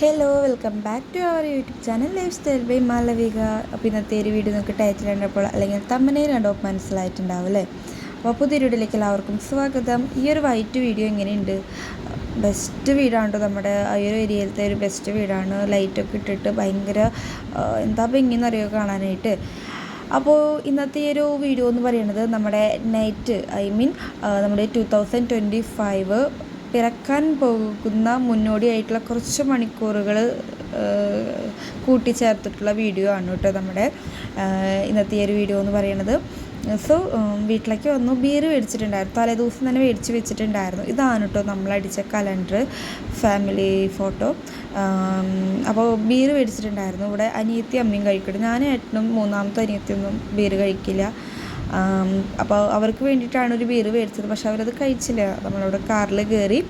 Hello welcome back to our YouTube channel lifestyle by Malavika അപ്പോൾ ഇന്നത്തെ ഒരു video നിങ്ങൾക്ക് ടൈറ്റിൽ കണ്ടപ്പോൾ അല്ലെങ്കിൽ തമ്മനയിൽ കണ്ടോ മനസ്സിലായിട്ടുണ്ടാവും അല്ലേ അപ്പോൾ പുതിയ വീഡിയോയിലേക്ക് എല്ലാവർക്കും സ്വാഗതം. ഈ ഒരു വൈറ്റ് വീഡിയോ എങ്ങനെയുണ്ട്? ബെസ്റ്റ് വീടാണ് നമ്മുടെ ആ ഒരു ഏരിയയിലത്തെ ഒരു ബെസ്റ്റ് വീടാണ്? ലൈറ്റൊക്കെ ഇട്ടിട്ട് ഭയങ്കര എന്താ എന്താ അറിയുമോ കാണാനായിട്ട്? അപ്പോൾ ഇന്നത്തെ ഈ ഒരു വീഡിയോ എന്ന് പറയുന്നത് നമ്മുടെ നൈറ്റ് ഐ മീൻ നമ്മുടെ ടു തൗസൻഡ് ട്വന്റി ഫൈവ് പിറക്കാൻ പോകുന്ന മുന്നോടിയായിട്ടുള്ള കുറച്ച് മണിക്കൂറുകൾ കൂട്ടിച്ചേർത്തിട്ടുള്ള വീഡിയോ ആണ് കേട്ടോ നമ്മുടെ ഇന്നത്തെ ഈ ഒരു വീഡിയോ എന്ന് പറയുന്നത്. സോ വീട്ടിലേക്ക് വന്നു ബീർ മേടിച്ചിട്ടുണ്ടായിരുന്നു. തലേ ദിവസം തന്നെ മേടിച്ച് വെച്ചിട്ടുണ്ടായിരുന്നു. ഇതാണ് കേട്ടോ നമ്മളടിച്ച കലണ്ടർ ഫാമിലി ഫോട്ടോ അപ്പോൾ ബീർ മേടിച്ചിട്ടുണ്ടായിരുന്നു. ഇവിടെ അനിയത്തി അമ്മയും കഴിക്കട്ടെ. ഞാൻ ഏട്ടനും മൂന്നാമത്തെ അനിയത്തിയൊന്നും ബീർ കഴിക്കില്ല. അപ്പോൾ അവർക്ക് വേണ്ടിയിട്ടാണ് ഒരു ബീർ മേടിച്ചത്. പക്ഷെ അവരത് കഴിച്ചില്ല. നമ്മളവിടെ കാറിൽ കയറി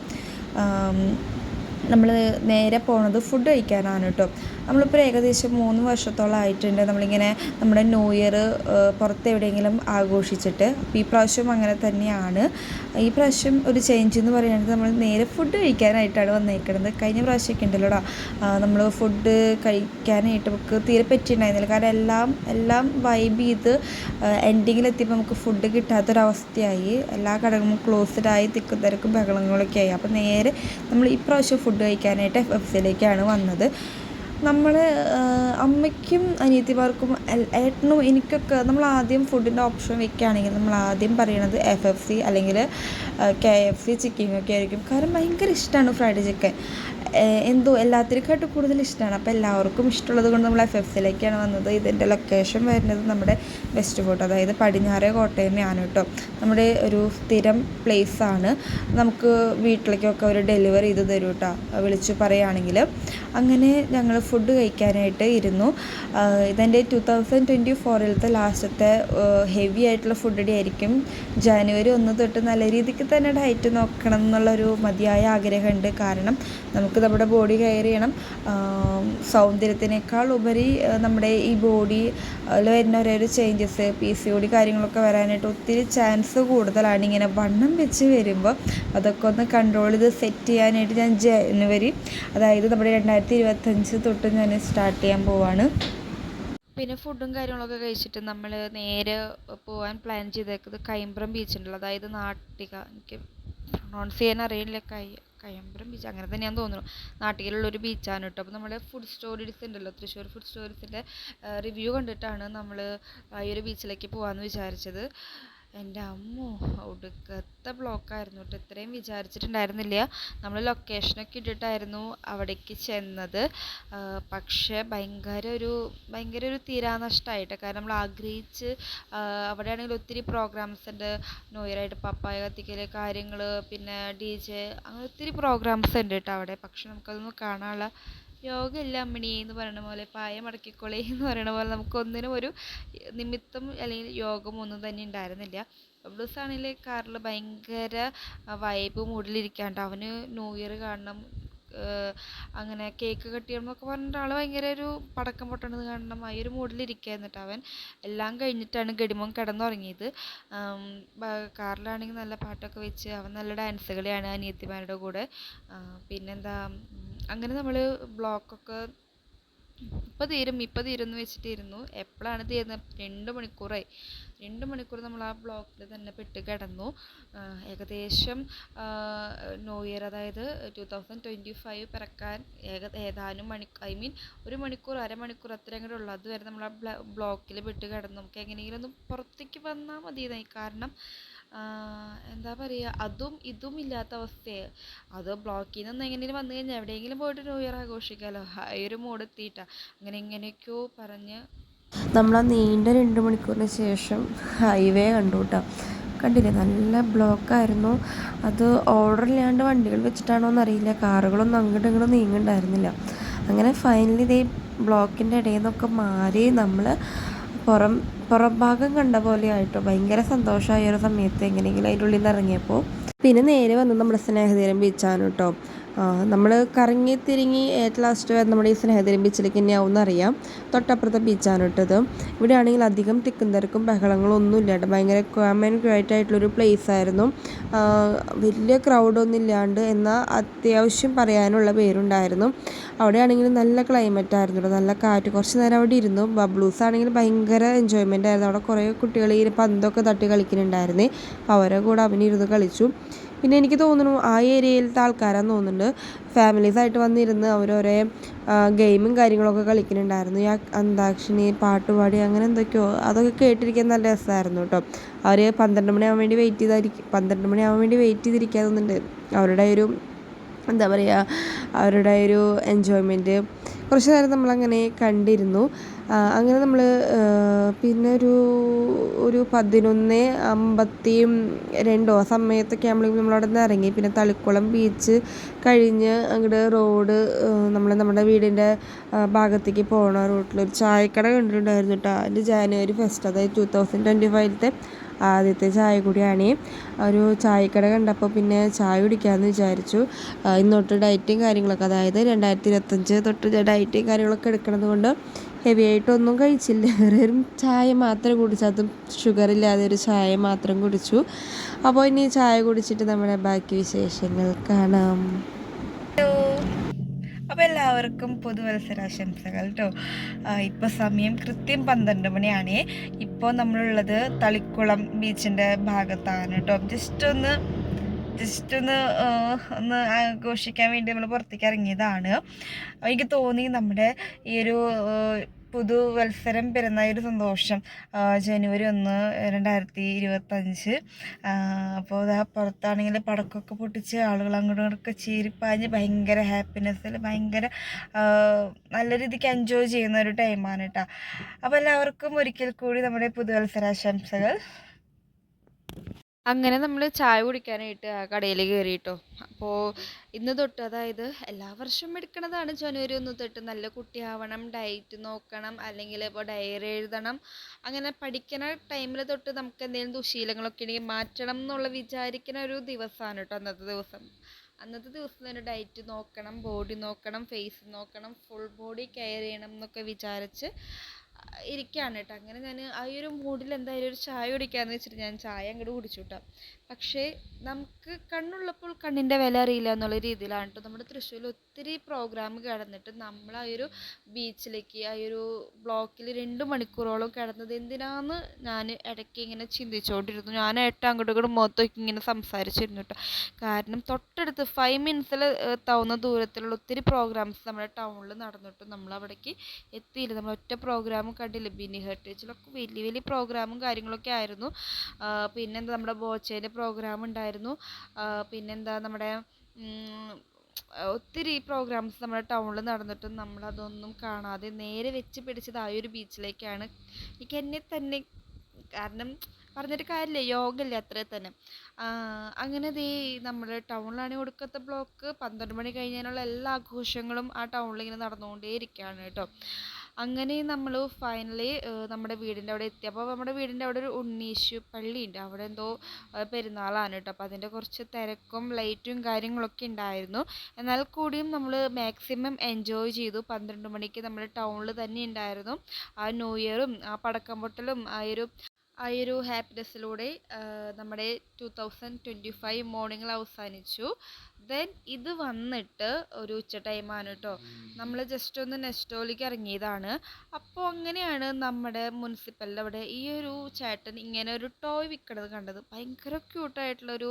നമ്മൾ നേരെ പോണത് ഫുഡ് കഴിക്കാനാണ് കേട്ടോ നമ്മളിപ്പോൾ ഏകദേശം മൂന്ന് വർഷത്തോളം ആയിട്ടുണ്ട്. നമ്മളിങ്ങനെ നമ്മുടെ ന്യൂ ഇയർ പുറത്ത് എവിടെയെങ്കിലും ആഘോഷിച്ചിട്ട്. ഈ പ്രാവശ്യം അങ്ങനെ തന്നെയാണ്. ഈ പ്രാവശ്യം ഒരു ചേഞ്ച് എന്ന് പറയുകയാണെങ്കിൽ നമ്മൾ നേരെ ഫുഡ് കഴിക്കാനായിട്ടാണ് വന്നേക്കുന്നത് കഴിഞ്ഞ പ്രാവശ്യമൊക്കെ ഉണ്ടല്ലോടാ. നമ്മൾ ഫുഡ് കഴിക്കാനായിട്ട് നമുക്ക് തീരെ പറ്റിയിട്ടുണ്ടായിരുന്നില്ല. കാരണം എല്ലാം എല്ലാം വൈബ് ചെയ്ത് എൻഡിങ്ങിലെത്തിയപ്പോൾ നമുക്ക് ഫുഡ് കിട്ടാത്തൊരവസ്ഥയായി. എല്ലാ കടകളും ക്ലോസ്ഡ് ആയി തിക്കും തിരക്കും ബഹളങ്ങളൊക്കെ ആയി. അപ്പോൾ നേരെ നമ്മൾ ഈ പ്രാവശ്യം ഫുഡ് കഴിക്കാനായിട്ട് എഫ് എഫ് സിയിലേക്കാണ് വന്നത്. നമ്മൾ അമ്മയ്ക്കും അനിയത്തിമാർക്കും ഏട്ടനും എനിക്കൊക്കെ നമ്മൾ ആദ്യം ഫുഡിന്റെ ഓപ്ഷൻ വെക്കുകയാണെങ്കിൽ നമ്മൾ ആദ്യം പറയണത് എഫ് എഫ് സി അല്ലെങ്കിൽ കെ എഫ് സി ചിക്കൻ ഒക്കെ ആയിരിക്കും. കാരണം ഭയങ്കര ഇഷ്ടമാണ് ഫ്രൈഡ് ചിക്കൻ എന്തോ എല്ലാത്തിനെക്കാട്ടും കൂടുതൽ ഇഷ്ടമാണ് അപ്പോൾ എല്ലാവർക്കും ഇഷ്ടമുള്ളത് കൊണ്ട് നമ്മൾ എഫ് എഫ് സിയിലേക്കാണ് വന്നത്. ഇതിന്റെ ലൊക്കേഷൻ വരുന്നത് നമ്മുടെ വെസ്റ്റ് ഫോർട്ട് അതായത് പടിഞ്ഞാറേ കോട്ടയമാണ് കേട്ടോ. നമ്മുടെ ഒരു സ്ഥിരം പ്ലേസാണ് നമുക്ക് വീട്ടിലേക്കൊക്കെ ഒരു ഡെലിവറി ചെയ്ത് തരും കേട്ടോ. വിളിച്ചു പറയുകയാണെങ്കിൽ. അങ്ങനെ ഞങ്ങൾ ഫുഡ് കഴിക്കാനായിട്ട് ഇരുന്നു. ഇതെന്റെ ടു തൗസൻഡ് ട്വന്റി ഫോറിലത്തെ ലാസ്റ്റത്തെ ഹെവി ആയിട്ടുള്ള ഫുഡ് ഡേ ആയിരിക്കും. ജാനുവരി ഒന്ന് തൊട്ട് നല്ല രീതിക്ക് തന്നെ ഡയറ്റ് നോക്കണം എന്നുള്ളൊരു മതിയായ ആഗ്രഹമുണ്ട്. കാരണം നമുക്ക് നമ്മുടെ ബോഡി കെയർ ചെയ്യണം. സൗന്ദര്യത്തിനേക്കാൾ ഉപരി നമ്മുടെ ഈ ബോഡി വരുന്ന ഓരോ ചേഞ്ചസ് പി സി ഒ കാര്യങ്ങളൊക്കെ വരാനായിട്ട് ഒത്തിരി ചാൻസ് കൂടുതലാണ്. ഇങ്ങനെ വണ്ണം വെച്ച് വരുമ്പോൾ അതൊക്കെ ഒന്ന് കൺട്രോൾ ചെയ്ത് സെറ്റ് ചെയ്യാനായിട്ട് ഞാൻ ജനുവരി അതായത് നമ്മുടെ രണ്ടായിരത്തി ഇരുപത്തഞ്ച് തൊട്ട് ഞാൻ സ്റ്റാർട്ട് ചെയ്യാൻ പോവാണ്. പിന്നെ ഫുഡും കാര്യങ്ങളൊക്കെ കഴിച്ചിട്ട് നമ്മൾ നേരെ പോകാൻ പ്ലാൻ ചെയ്തേക്കുന്നത് കൈമ്പ്രം ബീച്ചുണ്ടല്ലോ അതായത് നാട്ടിക. എനിക്ക് പ്രൊണൗൺസ് ചെയ്യാൻ അറിയില്ല കൈ കയമ്പ്രം ബീച്ച് അങ്ങനെ തന്നെയാന്ന് തോന്നുന്നു. നാട്ടിലുള്ള ഒരു ബീച്ചാണ് കേട്ടോ. അപ്പോൾ നമ്മൾ ഫുഡ് സ്റ്റോറീസ് ഉണ്ടല്ലോ തൃശ്ശൂർ ഫുഡ് സ്റ്റോറീസിന്റെ റിവ്യൂ കണ്ടിട്ടാണ് നമ്മൾ ഈ ഒരു ബീച്ചിലേക്ക് പോകാമെന്ന് വിചാരിച്ചത്. എന്റെ അമ്മോ ഒടുക്കത്തെ ബ്ലോക്കായിരുന്നു കേട്ടോ ഇത്രയും വിചാരിച്ചിട്ടുണ്ടായിരുന്നില്ല. നമ്മൾ ലൊക്കേഷനൊക്കെ ഇട്ടിട്ടായിരുന്നു അവിടേക്ക് ചെന്നത്. പക്ഷേ ഭയങ്കര ഒരു ഭയങ്കര ഒരു തീരാനഷ്ടമായിട്ട് കാരണം നമ്മൾ ആഗ്രഹിച്ച് അവിടെ ആണെങ്കിൽ ഒത്തിരി പ്രോഗ്രാംസ് ഉണ്ട്. ന്യൂ ഇയർ ആയിട്ട് പപ്പായ കത്തിക്കൽ കാര്യങ്ങൾ പിന്നെ ഡി ജെ അങ്ങനെ ഒത്തിരി പ്രോഗ്രാംസ് ഉണ്ട് കേട്ടോ അവിടെ. പക്ഷെ നമുക്കതൊന്നും കാണാനുള്ള യോഗമില്ല അമ്മിണി എന്ന് പറയുന്ന പോലെ പായ മടക്കിക്കൊളേ എന്ന് പറയുന്ന പോലെ നമുക്കൊന്നിനും ഒരു നിമിത്തം അല്ലെങ്കിൽ യോഗം ഒന്നും തന്നെ ഉണ്ടായിരുന്നില്ല. ബ്ലൂസ് ആണെങ്കിൽ കാറിൽ ഭയങ്കര വൈബ് മൂഡിലിരിക്കാണ്ട് അവന് ന്യൂ ഇയർ കാണണം അങ്ങനെ കേക്ക് കട്ട് ചെയ്യണം എന്നൊക്കെ പറഞ്ഞിട്ട് ആൾ ഭയങ്കര ഒരു പടക്കം പൊട്ടണത് കാണണം ആ ഒരു മൂഡിലിരിക്കുകയായിരുന്നു എന്നിട്ട് അവൻ. എല്ലാം കഴിഞ്ഞിട്ടാണ് ഗഡിമോൻ കിടന്നുറങ്ങിയത്. കാറിലാണെങ്കിൽ നല്ല പാട്ടൊക്കെ വെച്ച് അവൻ നല്ല ഡാൻസ് കളിയാണ് അനിയത്തിമാരുടെ കൂടെ. പിന്നെന്താ അങ്ങനെ നമ്മൾ ബ്ലോക്കൊക്കെ ഇപ്പം തീരും ഇപ്പം തീരും എന്ന് വെച്ചിട്ടിരുന്നു എപ്പോഴാണ് തീരുന്നത് രണ്ട് മണിക്കൂറായി. രണ്ട് മണിക്കൂർ നമ്മൾ ആ ബ്ലോക്കിൽ തന്നെ പെട്ട് കിടന്നു. ഏകദേശം ന്യൂ ഇയർ അതായത് ടു തൗസൻഡ് ട്വന്റി ഫൈവ് പിറക്കാൻ ഏക ഏതാനും മണി ഐ മീൻ ഒരു മണിക്കൂർ അരമണിക്കൂർ അത്രയും കൂടെ ഉള്ളൂ. അതുവരെ നമ്മൾ ആ ബ്ലോക്കിൽ പെട്ട് കിടന്നു. നമുക്ക് എങ്ങനെയെങ്കിലും ഒന്ന് പുറത്തേക്ക് വന്നാൽ മതി കാരണം എന്താ പറയുക അതും ഇതും ഇല്ലാത്ത അവസ്ഥയെ. അത് ബ്ലോക്കിൽ നിന്ന് എങ്ങനെയും വന്നു കഴിഞ്ഞാൽ എവിടെയെങ്കിലും പോയിട്ട് ന്യൂ ഇയർ ആഘോഷിക്കാമല്ലോ ഈ ഒരു മൂഡ് എത്തിയിട്ടാ. അങ്ങനെ എങ്ങനെയൊക്കെയോ പറഞ്ഞ് നമ്മൾ ആ നീണ്ട രണ്ട് മണിക്കൂറിന് ശേഷം ഹൈവേ കണ്ടു കേട്ടോ കണ്ടില്ലേ? നല്ല ബ്ലോക്കായിരുന്നു. അത് ഓർഡർ ഇല്ലാണ്ട് വണ്ടികൾ വെച്ചിട്ടാണോ എന്നറിയില്ല. കാറുകളൊന്നും അങ്ങോട്ടും ഇങ്ങോട്ടും നീങ്ങണ്ടായിരുന്നില്ല. അങ്ങനെ ഫൈനലി ഇതേ ബ്ലോക്കിന്റെ ഇടയിൽ നിന്നൊക്കെ മാറി നമ്മൾ പുറം പുറം ഭാഗം കണ്ട പോലെ ആയിട്ടോ ഭയങ്കര സന്തോഷമായ ഒരു സമയത്ത് എങ്ങനെയെങ്കിലും അതിന്റെ ഉള്ളിൽ നിന്ന് ഇറങ്ങിയപ്പോൾ പിന്നെ നേരെ വന്ന് നമ്മുടെ സ്നേഹതീരം ബീച്ചാണ് കേട്ടോ നമ്മൾ കറങ്ങി തിരിങ്ങി ഏറ്റവും ലാസ്റ്റ് വരെ നമ്മുടെ ഈ സ്നേഹതീരം ബീച്ചിലേക്ക് തന്നെയാവും എന്നറിയാം തൊട്ടപ്പുറത്തെ ബീച്ചാണ് ഇട്ടത്. ഇവിടെ ആണെങ്കിൽ അധികം തിക്കും തിരക്കും ബഹളങ്ങളും ഒന്നും ഇല്ല കേട്ടോ. ഭയങ്കര ക്വാം ആൻഡ് ആയിട്ടുള്ളൊരു പ്ലേസ് ആയിരുന്നു. വലിയ ക്രൗഡൊന്നും ഇല്ലാണ്ട് എന്നാൽ അത്യാവശ്യം പറയാനുള്ള പേരുണ്ടായിരുന്നു. അവിടെ ആണെങ്കിൽ നല്ല ക്ലൈമറ്റ് ആയിരുന്നു നല്ല കാറ്റ്. കുറച്ച് നേരം അവിടെ ഇരുന്നു. ബബ്ലൂസ് ആണെങ്കിൽ ഭയങ്കര എൻജോയ്മെന്റ് ആയിരുന്നു. അവിടെ കുറേ കുട്ടികൾ ഈ പന്തൊക്കെ തട്ടി കളിക്കുന്നുണ്ടായിരുന്നേ. അവരെ കൂടെ അവനിരുന്ന് കളിച്ചു. പിന്നെ എനിക്ക് തോന്നുന്നു ആ ഏരിയയിലത്തെ ആൾക്കാരാന്ന് തോന്നുന്നുണ്ട്. ഫാമിലീസായിട്ട് വന്നിരുന്ന് അവരോരേ ഗെയിമും കാര്യങ്ങളൊക്കെ കളിക്കുന്നുണ്ടായിരുന്നു. ഈ അന്താക്ഷരി പാട്ടുപാടി അങ്ങനെ എന്തൊക്കെയോ അതൊക്കെ കേട്ടിരിക്കാൻ നല്ല രസമായിരുന്നു കേട്ടോ. അവർ പന്ത്രണ്ട് മണിയാവാൻ വേണ്ടി വെയിറ്റ് ചെയ്തായിരിക്കും പന്ത്രണ്ട് മണിയാവാൻ വേണ്ടി വെയിറ്റ് ചെയ്തിരിക്കാൻ തോന്നുന്നുണ്ട്. അവരുടെ ഒരു എന്താ പറയുക അവരുടെ ഒരു എൻജോയ്മെന്റ് കുറച്ച് നേരം നമ്മളങ്ങനെ കണ്ടിരുന്നു. അങ്ങനെ നമ്മൾ പിന്നെ ഒരു ഒരു പതിനൊന്ന് അമ്പത്തി രണ്ടോ ആ സമയത്തൊക്കെ ആകുമ്പോഴേക്കും നമ്മളവിടെ നിന്ന് ഇറങ്ങി. പിന്നെ തളിക്കുളം ബീച്ച് കഴിഞ്ഞ് അങ്ങോട്ട് റോഡ് നമ്മൾ നമ്മുടെ വീടിന്റെ ഭാഗത്തേക്ക് പോകണ റൂട്ടിൽ ഒരു ചായക്കട കണ്ടിട്ടുണ്ടായിരുന്നു കേട്ടോ അതിന്റെ ജാനുവരി ഫസ്റ്റ് അതായത് ടു തൗസൻഡ് ട്വന്റി ഫൈവിലത്തെ ആദ്യത്തെ ചായ കൂടിയാണ് ഒരു ചായക്കട കണ്ടപ്പോൾ പിന്നെ ചായ കുടിക്കാമെന്ന് വിചാരിച്ചു. ഇന്നോട്ട് ഇന്ന് ഡയറ്റും കാര്യങ്ങളൊക്കെ അതായത് രണ്ടായിരത്തി ഇരുപത്തഞ്ച് തൊട്ട് ഡയറ്റും കാര്യങ്ങളൊക്കെ എടുക്കണത് കൊണ്ട് ഹെവി ആയിട്ടൊന്നും കഴിച്ചില്ല. വെറും ചായ മാത്രം കുടിച്ചു. അതും ഷുഗർ ഇല്ലാതെ ഒരു ചായ മാത്രം കുടിച്ചു. അപ്പോൾ ഇനി ചായ കുടിച്ചിട്ട് നമ്മുടെ ബാക്കി വിശേഷങ്ങൾ കാണാം. അപ്പോൾ എല്ലാവർക്കും പുതുവത്സരാശംസകൾ കേട്ടോ ഇപ്പോൾ സമയം കൃത്യം പന്ത്രണ്ട് മണിയാണ്. ഇപ്പോൾ നമ്മളുള്ളത് തളിക്കുളം ബീച്ചിന്റെ ഭാഗത്താണ് കേട്ടോ ജസ്റ്റ് ഒന്ന് ജസ്റ്റ് ഒന്ന് ഒന്ന് ആഘോഷിക്കാൻ വേണ്ടി നമ്മൾ പുറത്തേക്ക് ഇറങ്ങിയതാണ്. എനിക്ക് തോന്നി നമ്മുടെ ഈ ഒരു പുതു പുതുവത്സരം പിറന്ന ഒരു സന്തോഷം ജനുവരി ഒന്ന് രണ്ടായിരത്തി ഇരുപത്തഞ്ച്. അപ്പോൾ ഇതാ പുറത്താണെങ്കിൽ പടക്കമൊക്കെ പൊട്ടിച്ച് ആളുകൾ അങ്ങോട്ടും ഇങ്ങോട്ടൊക്കെ ചീരിപ്പാഞ്ഞ് ഭയങ്കര ഹാപ്പിനെസ്സിൽ ഭയങ്കര നല്ല രീതിക്ക് എൻജോയ് ചെയ്യുന്ന ഒരു ടൈമാണ് കേട്ടോ അപ്പോൾ എല്ലാവർക്കും ഒരിക്കൽ കൂടി നമ്മുടെ പുതുവത്സരാശംസകൾ. അങ്ങനെ നമ്മൾ ചായ കുടിക്കാനായിട്ട് ആ കടയിൽ കയറിയിട്ടോ അപ്പോൾ ഇന്ന് തൊട്ട് അതായത് എല്ലാ വർഷവും എടുക്കണതാണ് ജനുവരി ഒന്ന് തൊട്ട് നല്ല കുട്ടിയാവണം ഡയറ്റ് നോക്കണം അല്ലെങ്കിൽ ഇപ്പോൾ ഡയറി എഴുതണം. അങ്ങനെ പഠിക്കണ ടൈമിൽ തൊട്ട് നമുക്ക് എന്തെങ്കിലും ദുശീലങ്ങളൊക്കെ ഉണ്ടെങ്കിൽ മാറ്റണം എന്നുള്ള വിചാരിക്കുന്ന ഒരു ദിവസമാണ് കേട്ടോ അന്നത്തെ ദിവസം. അന്നത്തെ ദിവസം തന്നെ ഡയറ്റ് നോക്കണം ബോഡി നോക്കണം ഫേസ് നോക്കണം ഫുൾ ബോഡി കെയർ ചെയ്യണം എന്നൊക്കെ വിചാരിച്ച് ഇരിക്കുകയാണ് കേട്ടോ. അങ്ങനെ ഞാൻ ആ ഒരു മൂഡിൽ എന്തായാലും ഒരു ചായ കുടിക്കാമെന്ന് വെച്ചിട്ട് ഞാൻ ചായ അങ്ങോട്ട് കുടിച്ചു കേട്ടോ പക്ഷേ നമുക്ക് കണ്ണുള്ളപ്പോൾ കണ്ണിന്റെ വില അറിയില്ല എന്നുള്ള രീതിയിലാണ് കേട്ടോ നമ്മുടെ തൃശ്ശൂരിൽ ഒത്തിരി പ്രോഗ്രാം കിടന്നിട്ട് നമ്മൾ ആ ഒരു ബീച്ചിലേക്ക് ആ ഒരു ബ്ലോക്കിൽ രണ്ട് മണിക്കൂറോളം കിടന്നത് എന്തിനാന്ന് ഞാൻ ഇടയ്ക്ക് ഇങ്ങനെ ചിന്തിച്ചുകൊണ്ടിരുന്നു ഞാൻ ഏട്ടാ അങ്ങോട്ടും ഇങ്ങോട്ടും മുഖത്തൊക്കെ ഇങ്ങനെ സംസാരിച്ചിരുന്നു കേട്ടോ കാരണം തൊട്ടടുത്ത് ഫൈവ് മിനിറ്റ്സിൽ എത്താവുന്ന ദൂരത്തിലുള്ള ഒത്തിരി പ്രോഗ്രാംസ് നമ്മുടെ ടൗണിൽ നടന്നിട്ടും നമ്മൾ അവിടേക്ക് എത്തിയില്ല. നമ്മൾ ഒറ്റ പ്രോഗ്രാമും കണ്ടില്ല? ബിനി ഹെർട്ടേജിലൊക്കെ വലിയ വലിയ പ്രോഗ്രാമും കാര്യങ്ങളൊക്കെ ആയിരുന്നു. പിന്നെന്താ നമ്മുടെ ബോച്ചേന്റെ പ്രോഗ്രാം ഉണ്ടായിരുന്നു. പിന്നെന്താ നമ്മുടെ ഒത്തിരി പ്രോഗ്രാംസ് നമ്മുടെ ടൗണിൽ നടന്നിട്ടും നമ്മളതൊന്നും കാണാതെ നേരെ വെച്ച് പിടിച്ചത് ആ ഒരു ബീച്ചിലേക്കാണ്. എനിക്ക് എന്നെ തന്നെ കാരണം പറഞ്ഞിട്ട് കാര്യമില്ല യോഗമില്ല അത്ര തന്നെ. അങ്ങനെ ദേ നമ്മൾ ടൗണിലാണെങ്കിൽ ഒടുക്കത്തെ ബ്ലോക്ക്. പന്ത്രണ്ട് മണി കഴിഞ്ഞതിനുള്ള എല്ലാ ആഘോഷങ്ങളും ആ ടൗണിൽ ഇങ്ങനെ നടന്നുകൊണ്ടേ ഇരിക്കുകയാണ് കേട്ടോ. അങ്ങനെ നമ്മൾ ഫൈനലി നമ്മുടെ വീടിന്റെ അവിടെ എത്തി. അപ്പോൾ നമ്മുടെ വീടിന്റെ അവിടെ ഒരു ഉണ്ണീശു പള്ളിയുണ്ട് അവിടെ എന്തോ പെരുന്നാളാണ് കേട്ടോ. അപ്പോൾ അതിന്റെ കുറച്ച് തിരക്കും ലൈറ്റും കാര്യങ്ങളൊക്കെ ഉണ്ടായിരുന്നു. എന്നാൽ കൂടിയും നമ്മൾ മാക്സിമം എൻജോയ് ചെയ്തു. പന്ത്രണ്ട് മണിക്ക് നമ്മൾ ടൗണിൽ തന്നെ ഉണ്ടായിരുന്നു. ആ ന്യൂ ഇയറും ആ പടക്കം പൊട്ടലും ആ ഒരു ആ ഒരു ഹാപ്പിനെസ്സിലൂടെ നമ്മുടെ ടു തൗസൻഡ് ട്വന്റി ഫൈവ് മോർണിംഗിൽ അവസാനിച്ചു. ദെൻ ഇത് വന്നിട്ട് ഒരു ഉച്ച ടൈമാണ് കേട്ടോ നമ്മൾ ജസ്റ്റ് ഒന്ന് നെസ്റ്റോയിലേക്ക് ഇറങ്ങിയതാണ്. അപ്പോൾ അങ്ങനെയാണ് നമ്മുടെ മുനിസിപ്പലിന്റെ അവിടെ ഈ ഒരു ചേട്ടൻ ഇങ്ങനെ ഒരു ടോയ് വിൽക്കണത് കണ്ടത്. ഭയങ്കര ക്യൂട്ടായിട്ടുള്ളൊരു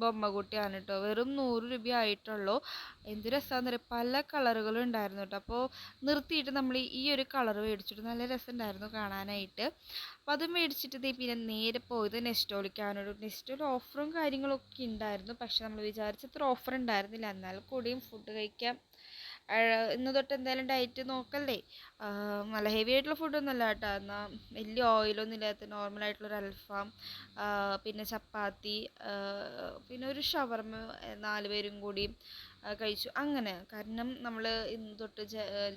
ബൊമ്മക്കുട്ടിയാണ് കേട്ടോ വെറും നൂറ് രൂപ ആയിട്ടുള്ളൂ എന്ത് രസമാണെന്ന് അറിയാം പല കളറുകളും ഉണ്ടായിരുന്നു കേട്ടോ അപ്പോൾ നിർത്തിയിട്ട് നമ്മൾ ഈ ഒരു കളർ മേടിച്ചിട്ട് നല്ല രസമുണ്ടായിരുന്നു കാണാനായിട്ട്. അപ്പോൾ അത് മേടിച്ചിട്ട് ഇതേ പിന്നെ നേരെ പോയത് നെസ്റ്റോളിക്കാനോട്. നെസ്റ്റോൾ ഓഫറും കാര്യങ്ങളൊക്കെ ഉണ്ടായിരുന്നു. പക്ഷെ നമ്മൾ വിചാരിച്ചത്ര ഓഫർ ഉണ്ടായിരുന്നില്ല എന്നാൽ കൂടിയും ഫുഡ് കഴിക്കാം. ഇന്ന് തൊട്ട് എന്തായാലും ഡയറ്റ് നോക്കല്ലേ നല്ല ഹെവി ആയിട്ടുള്ള ഫുഡൊന്നുമല്ല കേട്ടോ. എന്നാൽ വലിയ ഓയിലൊന്നും ഇല്ലാത്ത ആയിട്ടുള്ളൊരു അൽഫാം പിന്നെ ചപ്പാത്തി പിന്നെ ഒരു ഷവർമ നാല് പേരും കൂടി കഴിച്ചു. അങ്ങനെ കാരണം നമ്മൾ ഇന്ന് തൊട്ട്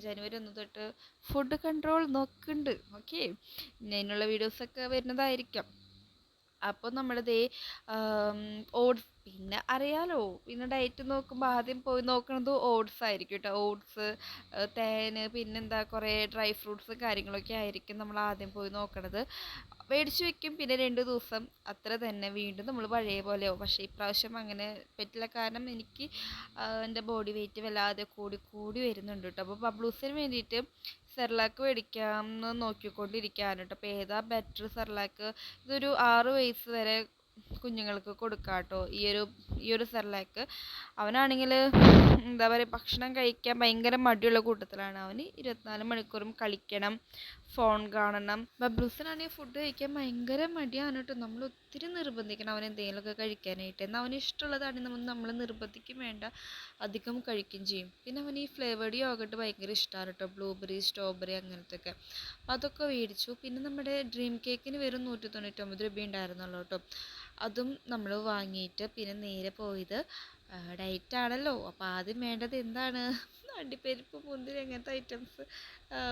ജനുവരി ഒന്ന് തൊട്ട് ഫുഡ് കൺട്രോൾ നോക്കുന്നുണ്ട്. ഓക്കെ പിന്നെ അതിനുള്ള വീഡിയോസൊക്കെ വരുന്നതായിരിക്കാം. അപ്പോൾ നമ്മളിതേ ഓട്സ് പിന്നെ അറിയാലോ പിന്നെ ഡയറ്റ് നോക്കുമ്പോൾ ആദ്യം പോയി നോക്കണത് ഓട്സ് ആയിരിക്കും കേട്ടോ ഓട്സ് തേന് പിന്നെന്താ കുറേ ഡ്രൈ ഫ്രൂട്ട്സ് കാര്യങ്ങളൊക്കെ ആയിരിക്കും നമ്മൾ ആദ്യം പോയി നോക്കണത്. മേടിച്ച് വെക്കും പിന്നെ രണ്ട് ദിവസം അത്ര തന്നെ വീണ്ടും നമ്മൾ പഴയ പോലെയാവും. പക്ഷേ ഇപ്രാവശ്യം അങ്ങനെ പറ്റില്ല. കാരണം എനിക്ക് എന്റെ ബോഡി വെയിറ്റ് വല്ലാതെ കൂടി കൂടി വരുന്നുണ്ട് കേട്ടോ അപ്പോൾ ബബ്ലൂസിന് വേണ്ടിയിട്ട് സെർലാക്ക് മേടിക്കാമെന്ന് നോക്കിക്കൊണ്ടിരിക്കുകയാണ് കേട്ടോ അപ്പോൾ ഏതാ ബെറ്റർ സെർലാക്ക്? ഇതൊരു ആറ് വയസ്സ് വരെ കുഞ്ഞുങ്ങൾക്ക് കൊടുക്കാം കേട്ടോ ഈ ഒരു ഈ ഒരു സെർലാക്ക്. അവനാണെങ്കിൽ എന്താ പറയുക ഭക്ഷണം കഴിക്കാൻ ഭയങ്കര മടിയുള്ള കൂട്ടത്തിലാണ്. അവന് ഇരുപത്തിനാല് മണിക്കൂറും കളിക്കണം ഫോൺ കാണണം. ബബ്ലൂസിനാണെങ്കിൽ ഫുഡ് കഴിക്കാൻ ഭയങ്കര മടിയാണ് കേട്ടോ. നമ്മൾ ഒത്തിരി നിർബന്ധിക്കണം അവൻ എന്തെങ്കിലുമൊക്കെ കഴിക്കാനായിട്ട്. എന്നാൽ അവന് ഇഷ്ടമുള്ളതാണെങ്കിൽ നമ്മൾ നമ്മൾ നിർബന്ധിക്കും വേണ്ട. അധികം കഴിക്കുകയും ചെയ്യും. പിന്നെ അവന് ഈ ഫ്ലേവേർഡ് യോഗട്ട് ഭയങ്കര ഇഷ്ടമാണ് കേട്ടോ. ബ്ലൂബെറി സ്ട്രോബെറി അങ്ങനത്തെ ഒക്കെ അതൊക്കെ മേടിച്ചു. പിന്നെ നമ്മുടെ ഡ്രീം കേക്കിന് വെറും നൂറ്റി തൊണ്ണൂറ്റൊമ്പത് രൂപ ഉണ്ടായിരുന്നുള്ളൂ കേട്ടോ. അതും നമ്മൾ വാങ്ങിയിട്ട് പിന്നെ നേരെ പോയത് ഡയറ്റ് ആണല്ലോ. അപ്പോൾ ആദ്യം വേണ്ടത് എന്താണ്? അണ്ടിപ്പരിപ്പ് മുന്തിരി അങ്ങനത്തെ ഐറ്റംസ്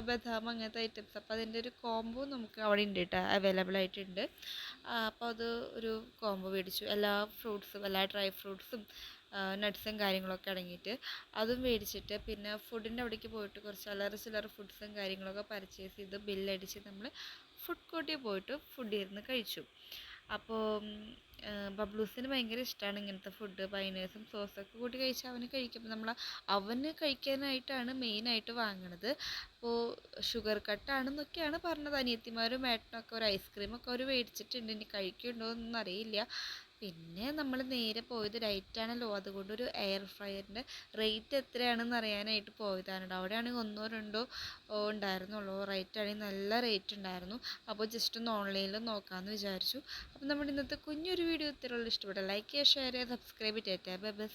ബദാം അങ്ങനത്തെ ഐറ്റംസ് അപ്പോൾ അതിന്റെ ഒരു കോംബോ നമുക്ക് അവിടെ ഉണ്ട് കേട്ടോ അവൈലബിൾ ആയിട്ടുണ്ട്. അപ്പോൾ അത് ഒരു കോംബോ മേടിച്ചു. എല്ലാ ഫ്രൂട്ട്സും എല്ലാ ഡ്രൈ ഫ്രൂട്ട്സും നട്ട്സും കാര്യങ്ങളൊക്കെ അടങ്ങിയിട്ട് അതും മേടിച്ചിട്ട് പിന്നെ ഫുഡിന്റെ അവിടേക്ക് പോയിട്ട് കുറച്ച് അല്ലറ ചില്ലറ ഫുഡ്സും കാര്യങ്ങളൊക്കെ പർച്ചേസ് ചെയ്ത് ബില്ലടിച്ച് നമ്മൾ ഫുഡ് കോർട്ടിൽ പോയിട്ട് ഫുഡ് ഇരുന്ന് കഴിച്ചു. അപ്പോൾ ബബ്ലൂസിന് ഭയങ്കര ഇഷ്ടമാണ് ഇങ്ങനത്തെ ഫുഡ് പൈനേഴ്സും സോസൊക്കെ കൂട്ടി കഴിച്ചാൽ അവന് കഴിക്കും. നമ്മൾ അവന് കഴിക്കാനായിട്ടാണ് മെയിനായിട്ട് വാങ്ങണത്. അപ്പോൾ ഷുഗർ കട്ടാണെന്നൊക്കെയാണ് പറഞ്ഞത്. അനിയത്തിമാരും ഏട്ടനൊക്കെ ഒരു ഐസ്ക്രീമൊക്കെ അവർ മേടിച്ചിട്ടുണ്ട്. ഇനി കഴിക്കുന്നുണ്ടോ എന്നൊന്നും അറിയില്ല. പിന്നെ നമ്മൾ നേരെ പോയത് റൈറ്റാണല്ലോ അതുകൊണ്ട് ഒരു എയർ ഫ്രയറിന്റെ റേറ്റ് എത്രയാണെന്ന് അറിയാനായിട്ട് പോയതാണ്. അവിടെയാണെങ്കിൽ ഒന്നോ രണ്ടോ ഉണ്ടായിരുന്നുള്ളൂ. റേറ്റ് ആണെങ്കിൽ നല്ല റേറ്റ് ഉണ്ടായിരുന്നു. അപ്പോൾ ജസ്റ്റ് ഒന്ന് ഓൺലൈനിൽ നോക്കാമെന്ന് വിചാരിച്ചു. അപ്പോൾ നമ്മുടെ ഇന്നത്തെ കുഞ്ഞൊരു വീഡിയോ ഇത്രയുള്ള ഇഷ്ടപ്പെട്ട ലൈക്ക് ചെയ്യുക ഷെയർ ചെയ്യുക സബ്സ്ക്രൈബ് ചെയ്യുക. Bye bye.